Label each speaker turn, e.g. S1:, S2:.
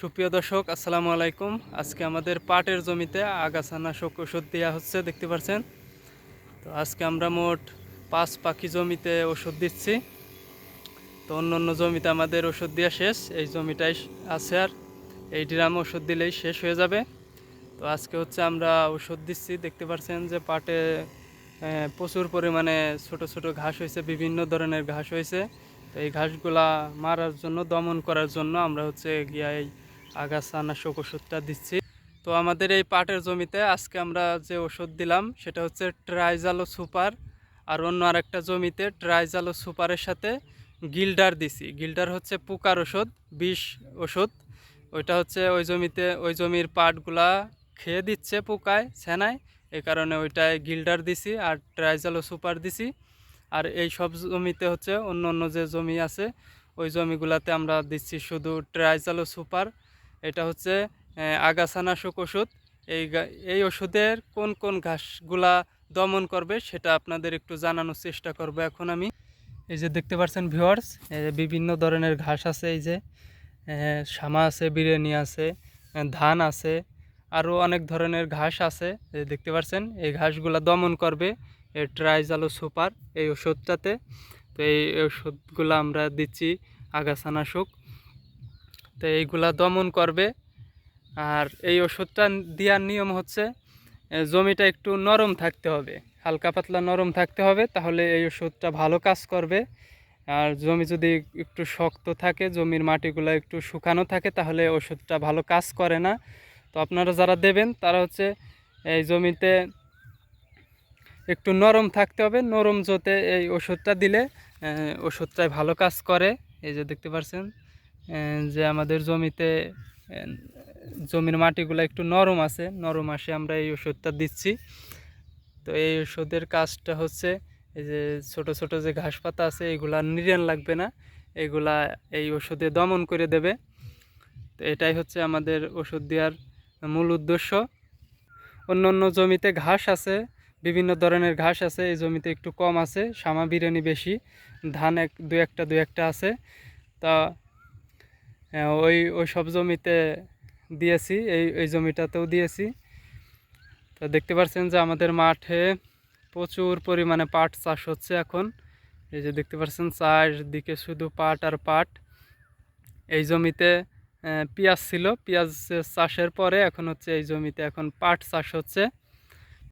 S1: সুপ্রিয় দর্শক, আসসালামু আলাইকুম। আজকে আমাদের পাটের জমিতে আগাছানাশক ওষুধ দেওয়া হচ্ছে, দেখতে পাচ্ছেন তো আজকে আমরা মোট পাঁচ পাখি জমিতে ওষুধ দিচ্ছি। তো অন্য অন্য জমিতে আমাদের ওষুধ দেওয়া শেষ, এই জমিটাই আছে আর এই ড্রাম ওষুধ দিলেই শেষ হয়ে যাবে। তো আজকে হচ্ছে আমরা ওষুধ দিচ্ছি, দেখতে পাচ্ছেন যে পাটে প্রচুর পরিমাণে ছোট ছোট ঘাস হয়েছে, বিভিন্ন ধরনের ঘাস হয়েছে। তো এই ঘাসগুলা মারার জন্য, দমন করার জন্য আমরা হচ্ছে গিয়া এই আগাছানাশক ওষুধটা দিচ্ছি। তো আমাদের এই পাটের জমিতে আজকে আমরা যে ওষুধ দিলাম, সেটা হচ্ছে ট্রাইজালো সুপার আর অন্য আরেকটা জমিতে ট্রাইজালো সুপারের সাথে গিল্ডার দিছি। গিল্ডার হচ্ছে পোকার ওষুধ, বিষ ওষুধ। ওইটা হচ্ছে ওই জমিতে, ওই জমির পাটগুলা খেয়ে দিচ্ছে পোকায় সেনায় এই কারণে ওইটায় গিল্ডার দিছি আর ট্রাইজালো সুপার দিছি। আর এই সব জমিতে হচ্ছে অন্য অন্য যে জমি আছে, ওই জমিগুলাতে আমরা দিচ্ছি শুধু ট্রাইজালো সুপার এটা হচ্ছে আগাছানাশক ওষুধ। এই এই ওষুধের কোন কোন ঘাসগুলা দমন করবে সেটা আপনাদের একটু জানানোর চেষ্টা করব এখন আমি। এই যে দেখতে পাচ্ছেন ভিওয়ার্স বিভিন্ন ধরনের ঘাস আছে এই যে শামা আছে, বিরিয়ানি আছে ধান আছে, আরও অনেক ধরনের ঘাস আছে। দেখতে পাচ্ছেন এই ঘাসগুলা দমন করবে ট্রাইজালো সুপার এই ওষুধটাতে। তো এই ওষুধগুলো আমরা দিচ্ছি আগাছানাশক। তো এইগুলা দমন করবে। আর এই ওষুধটা দেওয়ার নিয়ম হচ্ছে জমিটা একটু নরম থাকতে হবে। হালকা পাতলা নরম থাকতে হবে, তাহলে এই ওষুধটা ভালো কাজ করবে। আর জমি যদি একটু শক্ত থাকে, জমির মাটিগুলো একটু শুকানো থাকে, তাহলে ওষুধটা ভালো কাজ করে না। তো আপনারা যারা দেবেন, তারা হচ্ছে এই জমিতে একটু নরম থাকতে হবে, নরম জোতে এই ওষুধটা দিলে ওষুধটাই ভালো কাজ করে। এই যে দেখতে পাচ্ছেন যে আমাদের জমিতে জমির মাটিগুলো একটু নরম আছে, নরম আসে আমরা এই ওষুধটা দিচ্ছি। তো এই ওষুধের কাজটা হচ্ছে, এই যে ছোট ছোট যে ঘাস পাতা আছে, এগুলা নিরেন লাগবে না, এগুলা এই ওষুধে দমন করে দেবে। তো এটাই হচ্ছে আমাদের ওষুধ দেওয়ার মূল উদ্দেশ্য। অন্য অন্য জমিতে ঘাস আছে, বিভিন্ন ধরনের ঘাস আছে, এই জমিতে একটু কম আছে, সামা বিরিয়ানি বেশি, ধান এক, দু একটা দু একটা আছে। তা ওই ওই সব জমিতে দিয়েছি, এই এই জমিটাতেও দিয়েছি। তো দেখতে পাচ্ছেন যে আমাদের মাঠে প্রচুর পরিমাণে পাট চাষ হচ্ছে এখন। এই যে দেখতে পাচ্ছেন চারদিকে শুধু পাট আর পাট। এই জমিতে পেঁয়াজ ছিল, পেঁয়াজ চাষের পরে এখন হচ্ছে এই জমিতে এখন পাট চাষ হচ্ছে।